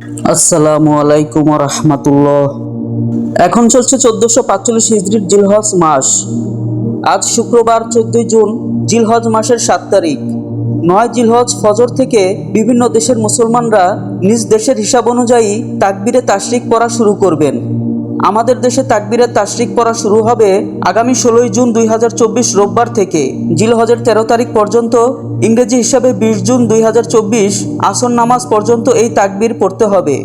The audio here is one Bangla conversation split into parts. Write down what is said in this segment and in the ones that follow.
আসসালামু আলাইকুম রহমতুল্লাহ এখন চলছে চোদ্দশো পাঁচচল্লিশ হিজড়ির জিলহজ মাস। আজ শুক্রবার চোদ্দই জুন, জিলহজ মাসের সাত তারিখ। নয় জিলহজ ফজর থেকে বিভিন্ন দেশের মুসলমানরা নিজ দেশের হিসাব অনুযায়ী তাকবিরে তাশরিক পড়া শুরু করবেন। আমাদের দেশে তাকবিরের তাশরিক পড়া শুরু হবে আগামী ষোলোই জুন দুই হাজার চব্বিশ রোববার থেকে। জিল জিলহজের তেরো তারিখ পর্যন্ত, ইংরেজি হিসাবে বিশ জুন দুই হাজার চব্বিশ আসর নামাজ পর্যন্ত এই তাকবির পড়তে হবে।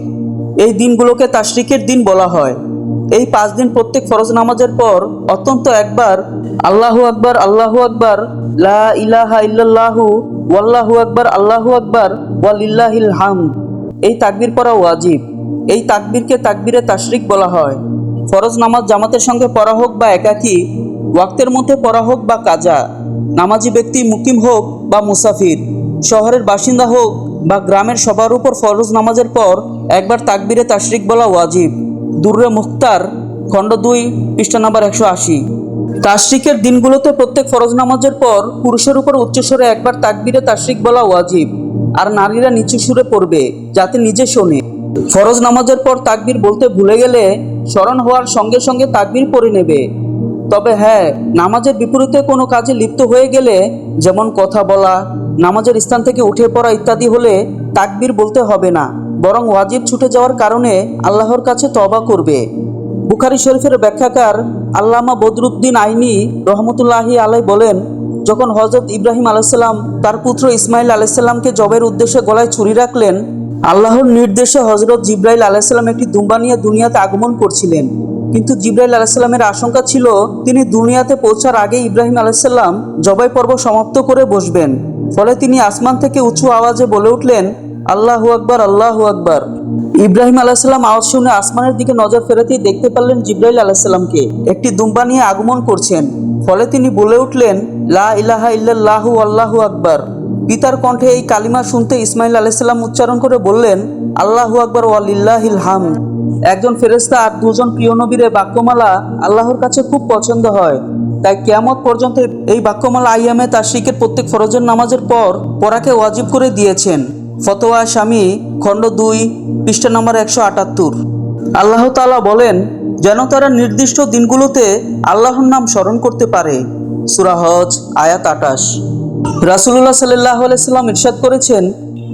এই দিনগুলোকে তাশরিকের দিন বলা হয়। এই পাঁচ দিন প্রত্যেক ফরজ নামাজের পর অত্যন্ত একবার আল্লাহু আকবার আল্লাহু আকবার, লা ইলাহা ইল্লাল্লাহু, ওয়াল্লাহু আকবার, আল্লাহু আকবার, ওয়ালিল্লাহিল হামদ। এই তাকবির পড়া ওয়াজিব। এই তাকবীরকে তাকবীরে তাশরিক বলা হয়। ফরজ নামাজ জামাতের সঙ্গে পড়া হোক বা একাকী, ওয়াক্তের মধ্যে পড়া হোক বা কাজা, নামাজি ব্যক্তি মুকিম হোক বা মুসাফির, শহরের বাসিন্দা হোক বা গ্রামের সবার উপর ফরজ নামাজের পর একবার তাকবীরে তাশরিক বলা ওয়াজিব। দুর্রে মুখতার, খণ্ড দুই, পৃষ্ঠা নাম্বার একশো আশি। তাশরিকের দিনগুলোতে প্রত্যেক ফরজ নামাজের পর পুরুষের উপর উচ্চস্বরে একবার তাকবীরে তাশরিক বলা ওয়াজিব। আর নারীরা নিচু সুরে পড়বে, যাতে নিজে শোনে। ফরজ নামাজের পর তাকবির বলতে ভুলে গেলে স্মরণ হওয়ার সঙ্গে সঙ্গে তাকবির পড়ে নেবে। তবে হ্যাঁ নামাজের বিপরীতে কোনো কাজে লিপ্ত হয়ে গেলে যেমন কথা বলা, নামাজের স্থান থেকে উঠে পড়া ইত্যাদি হলে তাকবির বলতে হবে না, বরং ওয়াজিব ছুটে যাওয়ার কারণে আল্লাহর কাছে তবা করবে। বুখারি শরীফের ব্যাখ্যাকার আল্লামা বদরুদ্দিন আইনি রহমতুল্লাহি আলাই বলেন, যখন হজরত ইব্রাহিম আলাইসাল্লাম তার পুত্র ইসমাইল আলাইসাল্লামকে জবের উদ্দেশ্যে গলায় ছুরি রাখলেন আল্লাহর নির্দেশে হজরত জিব্রাইল আলাইসাল্লাম একটি দুম্বা নিয়ে দুনিয়াতে আগমন করছিলেন। কিন্তু জিব্রাইল আলাইসাল্লামের আশঙ্কা ছিল, তিনি দুনিয়াতে পৌঁছার আগে ইব্রাহিম আলাইসাল্লাম জবাই পর্ব সমাপ্ত করে বসবেন। ফলে তিনি আসমান থেকে উঁচু আওয়াজে বলে উঠলেন, আল্লাহু আকবার আল্লাহু আকবার। ইব্রাহিম আলাইসাল্লাম আওয়াজ শুনে আসমানের দিকে নজর ফেরাতেই দেখতে পারলেন জিব্রাইল আলাইসাল্লামকে একটি দুম্বা নিয়ে আগমন করছেন। ফলে তিনি বলে উঠলেন, লা ইলাহা ইল্লাল্লাহু, আল্লাহু আকবার। পিতার কণ্ঠে এই কালিমা শুনতে ইসমাইল আলাইসাল্লাম উচ্চারণ করে বললেন, আল্লাহু আকবর ওয়ালিল্লাহিল হাম একজন ফেরেস্তা আর দুজন প্রিয় নবীর বাক্যমালা আল্লাহর কাছে খুব পছন্দ হয়। তাই কেয়ামত পর্যন্ত এই বাক্যমালা আইয়ামে তার শিখের প্রত্যেক ফরজের নামাজের পর পড়াকে ওয়াজিব করে দিয়েছেন। ফতোয়া স্বামী, খণ্ড দুই, পৃষ্ঠা নম্বর একশো আটাত্তর। আল্লাহ তাআলা বলেন, যেন তারা নির্দিষ্ট দিনগুলোতে আল্লাহর নাম স্মরণ করতে পারে। সুরাহজ আয়াত আটাশ রাসুল্লাহ সাল্লাহ আলাইসাল্লাম ইরশাদ করেছেন,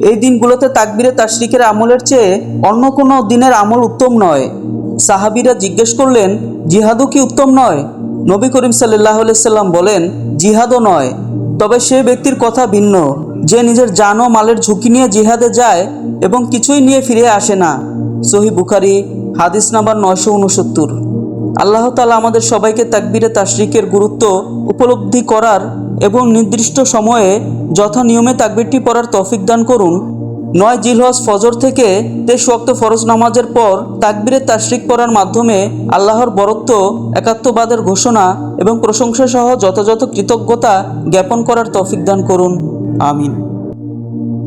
এই দিনগুলোতে তাকবিরে তাশরিকের আমলের চেয়ে অন্য কোনো দিনের আমল উত্তম নয়। সাহাবিরা জিজ্ঞেস করলেন, জিহাদও কি উত্তম নয়? নবী করিম সাল্লাহ সাল্লাম বলেন, জিহাদও নয়। তবে সে ব্যক্তির কথা ভিন্ন। যে নিজের জান ও মালের ঝুঁকি নিয়ে জিহাদে যায় এবং কিছুই নিয়ে ফিরে আসে না। সহি বুখারি, হাদিস নাম্বার নয়শো উনসত্তর। আল্লাহ তালা আমাদের সবাইকে তাকবিরে তাশরিকের গুরুত্ব উপলব্ধি করার এবং নির্দিষ্ট সময়ে যথানিয়মে তাকবিরটি পড়ার তৌফিক দান করুন। নয় জিলহজ ফজর থেকে তেইশ ওয়াক্ত ফরজ নামাজের পর তাকবিরের তাশরিক পড়ার মাধ্যমে আল্লাহর বরত্ব, একাত্মবাদের ঘোষণা এবং প্রশংসা সহ যথাযথ কৃতজ্ঞতা জ্ঞাপন করার তৌফিক দান করুন। আমিন।